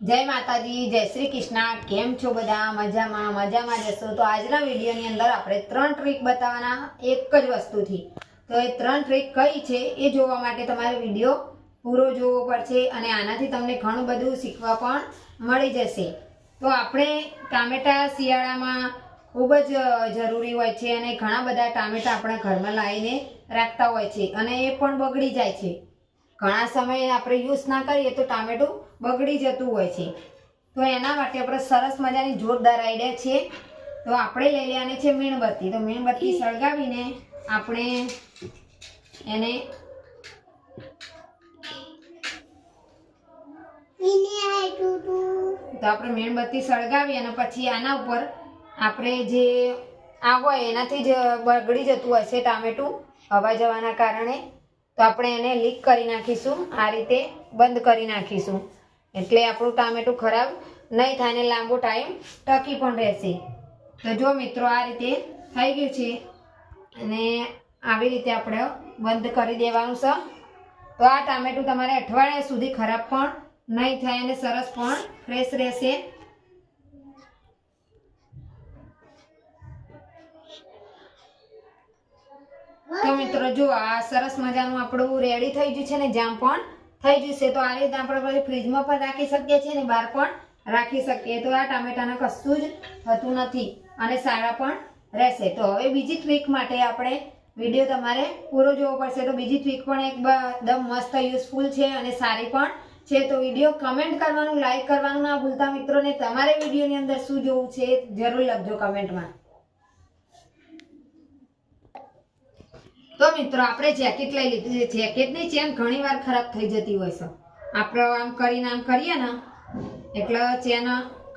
જય માતાજી, જય શ્રી કૃષ્ણ. કેમ છો બધા? મજામાં મજામાં જશો તો આજના વિડીયોની અંદર આપણે ત્રણ ટ્રીક બતાવવાના એક જ વસ્તુથી. તો એ ત્રણ ટ્રીક કઈ છે એ જોવા માટે તમારે વીડિયો પૂરો જોવો પડશે અને આનાથી તમને ઘણું બધું શીખવા પણ મળી જશે. તો આપણે ટામેટા શિયાળામાં ખૂબ જ જરૂરી હોય છે અને ઘણા બધા ટામેટા આપણા ઘરમાં લાવીને રાખતા હોય છે અને એ પણ બગડી જાય છે. ઘણા સમયે આપણે યુઝ ના કરીએ તો ટામેટું બગડી જતું હોય છે. તો એના માટે આપણે સરસ મજાની જોરદાર આઈડિયા છે. તો આપણે લઈ લેવાની છે મીણબત્તી. તો મીણબત્તી સળગાવીને આપણે એને તો આપણે મીણબત્તી સળગાવી અને પછી આના ઉપર આપણે જે આ હોય એનાથી જ બગડી જતું છે ટામેટું હવા જવાના કારણે. તો આપણે એને લીક કરી નાખીશું, આ રીતે બંધ કરી નાખીશું. એટલે આપણું ટામેટું ખરાબ નહીં થાય ને લાંબો ટાઈમ ટકી પણ રહેશે. તો જો મિત્રો, આ રીતે થઈ ગયું છે. અને આવી રીતે આપણે બંધ કરી દેવાનું છે. તો આ ટામેટું તમારે અઠવાડિયા સુધી ખરાબ પણ નહીં થાય અને સરસ પણ ફ્રેશ રહેશે. તો મિત્રો, જો આ સરસ મજાનું આપણું રેડી થઈ ગયું છે ને જામ પણ, થઈ જશે તો આ રીતે આપણે પછી ફ્રીજમાં પણ રાખી શકીએ છીએ ને બહાર પણ રાખી શકીએ. તો આ ટામેટાને કશું જ થતું નથી અને સારા પણ રહેશે. તો હવે બીજી ટ્રીક માટે આપણે વીડિયો તમારે પૂરો જોવો પડશે. તો બીજી ટ્રીક પણ એકદમ મસ્ત યુઝફુલ છે અને સારી પણ છે. તો વીડિયો કમેન્ટ કરવાનું લાઈક કરવાનું ના ભૂલતા. મિત્રોને તમારે વિડીયોની અંદર શું જોવું છે જરૂર લખજો કમેન્ટમાં તો મિત્રો, આપણે જેકેટ લઈ લીધું છે. જેકેટની ચેન ઘણી ખરાબ થઈ જતી હોય છે. આપણે આમ કરીને આમ કરીએ ને, એટલે ચેન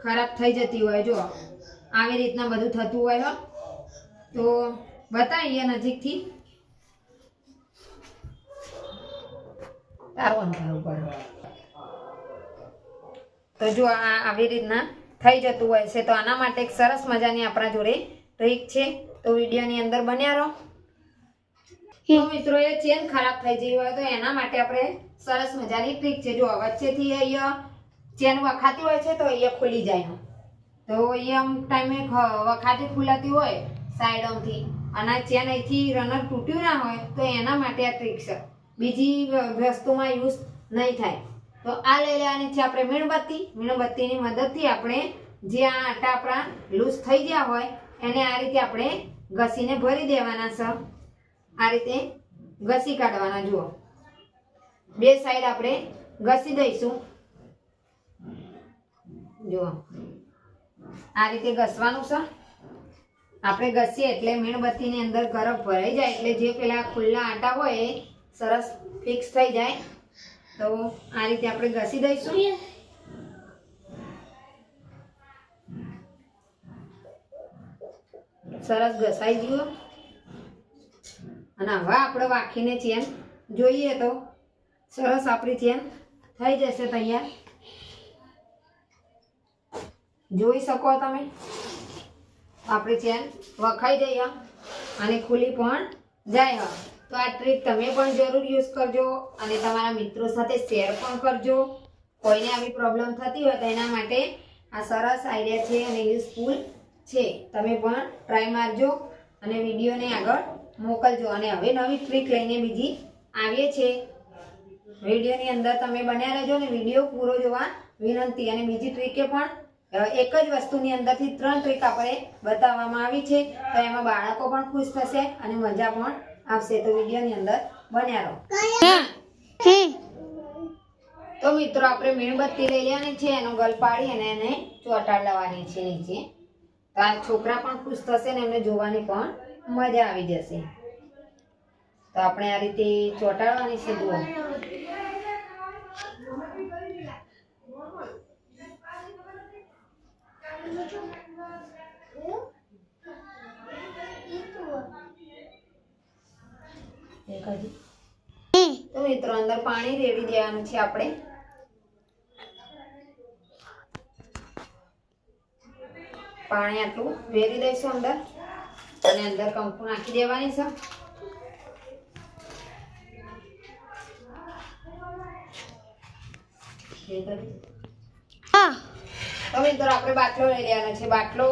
ખરાબ થઈ જતી હોય. જો આવી રીતના બધું થતું હોય તો બતાવીએ નજીકથી. તો જો આ આવી રીતના થઈ જતું હોય છે. તો આના માટે એક સરસ મજાની આપણા જોડે ટ્રીક છે. તો વિડીયોની અંદર બન્યા રહો. તો મિત્રો, એ ચેન ખરાબ થઈ જઈ હોય તો એના માટે આપણે સરસ મજાની ટ્રીક છે. જો વચ્ચેથી અહીંયા ચેન વખાતી હોય છે તો અહીંયા ખુલી જાય. તો અહીંયા આમ ટાઈમે વખાતી ખુલાતી હોય સાઈડોથી અને આ ચેન અહીંથી રનર તૂટ્યું ના હોય તો એના માટે આ ટ્રીક છે. બીજી વસ્તુમાં યુઝ નહીં થાય. તો આ લઈ લેવાની છે આપણે મીણબત્તી. મીણબત્તીની મદદથી આપણે જે આ આટા આપણા લૂઝ થઈ ગયા હોય એને આ રીતે આપણે ઘસીને ભરી દેવાના છે. આ રીતે ઘસી કાઢવાના, જુઓ. બે સાઈડ આપણે ઘસી દઈશું. જુઓ. આ રીતે ઘસવાનું છે. આપણે ઘસીએ એટલે મીણબત્તીની અંદર ગરમ ભરાઈ જાય એટલે જે પેલા ખુલ્લા આટા હોય એ સરસ ફિક્સ થઈ જાય. તો આ રીતે આપણે ઘસી દઈશું. સરસ ઘસાઈ ગયું. અને હવે આપણે વાંખીને ચેન જોઈએ તો સરસ આપણી ચેન થઈ જશે તૈયાર. જોઈ શકો તમે? આપણી ચેન વખાઈ જઈએ અને ખુલી પણ જાય. તો આ ટ્રીક તમે પણ જરૂર યુઝ કરજો અને તમારા મિત્રો સાથે શેર પણ કરજો. કોઈને આવી પ્રોબ્લેમ થતી હોય તો એના માટે આ સરસ આઈડિયા છે અને યુઝફુલ છે. તમે પણ ટ્રાય મારજો અને વિડીયોને આગળ મોકલજો. અને હવે નવી ટ્રીક લઈને બીજી આવીએ છીએ. વિડીયોની અંદર તમે બન્યા રહેજો અને વીડિયો પૂરો જોવા વિનંતી. અને બીજી ટ્રીકે પણ એક જ વસ્તુની અંદરથી ત્રણ ટ્રીક આપણે બતાવવામાં આવી છે. તો એમાં બાળકો પણ ખુશ થશે અને મજા પણ આવશે. તો વિડીયોની અંદર બન્યા રહો. તો મિત્રો, આપણે મીણબત્તી લઈ લેવાની છે, એનો ગલ પાડી અને એને ચોટાડ લેવાની છે નીચે. તો છોકરા પણ ખુશ થશે ને એમને જોવાની પણ મજા આવી જશે. તો આપણે આ રીતે ચોંટાડવાની છે જુઓ તો મિત્રો, અંદર પાણી રેડી દેવાનું છે આપણે. પાણી આટલું વેરી દઈશું અંદર. અને અંદર કંકુ નાખી દેવાની છે. તો મિત્રો આપણે બાટલો લઈ લેવાનો છે. બાટલો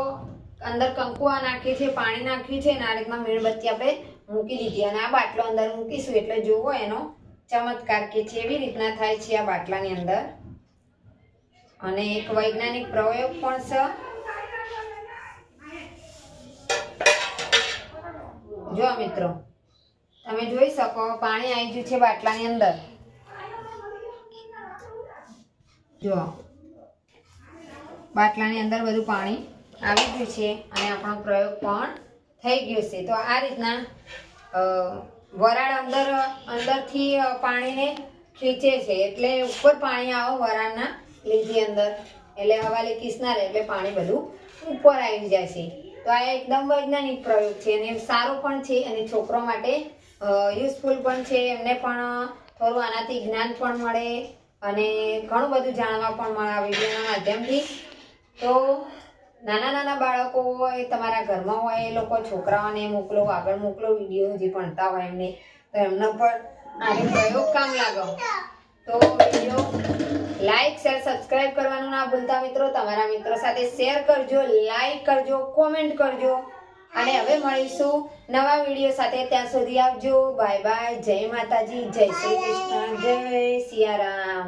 અંદર કંકુઆ નાખી છે પાણી નાખ્યું છે અને આ રીતના મીણબત્તી આપણે મૂકી દીધી. અને આ બાટલો અંદર મૂકીશું એટલે જોવો એનો ચમત્કાર કે છે એવી રીતના થાય છે આ બાટલાની અંદર. અને એક વૈજ્ઞાનિક પ્રયોગ પણ છે. જો મિત્રો, તમે જોઈ શકો, પાણી આવી ગયું છે બાટલાની અંદર. જો, બાટલાની અંદર બધું પાણી આવી ગયું છે અને આપણો પ્રયોગ પણ થઈ ગયો છે. તો આ રીતના વરાળ અંદર, અંદરથી પાણીને ખીચે છે. એટલે ઉપર પાણી આવો વરાળના લીધી અંદર. એટલે હવાલે કિસના રહે એટલે પાણી બધું ઉપર આવી જાય છે. તો આ એકદમ વૈજ્ઞાનિક પ્રયોગ છે અને સારો પણ છે અને છોકરો માટે યુઝફુલ પણ છે. એમને પણ થોડું આનાથી જ્ઞાન પણ મળે અને ઘણું બધું જાણવા પણ મળે આ વિડીયોના માધ્યમથી. તો નાના નાના બાળકો હોય, તમારા ઘરમાં હોય, એ લોકો છોકરાઓને મોકલો, આગળ મોકલો વીડિયો જે ભણતા હોય એમને, તો એમને પણ આ પ્રયોગ કામ લાગો. તો વીડિયો લાઈક શેર સબસ્ક્રાઇબ કરવાનું ના ભૂલતા મિત્રો. તમારા મિત્રો સાથે શેર કરજો લાઈક કરજો કોમેન્ટ કરજો. અને હવે મળીશું નવા વીડિયો સાથે. ત્યાં સુધી આવજો. બાય બાય જય માતાજી. જય શ્રી કૃષ્ણ. જય સિયારામ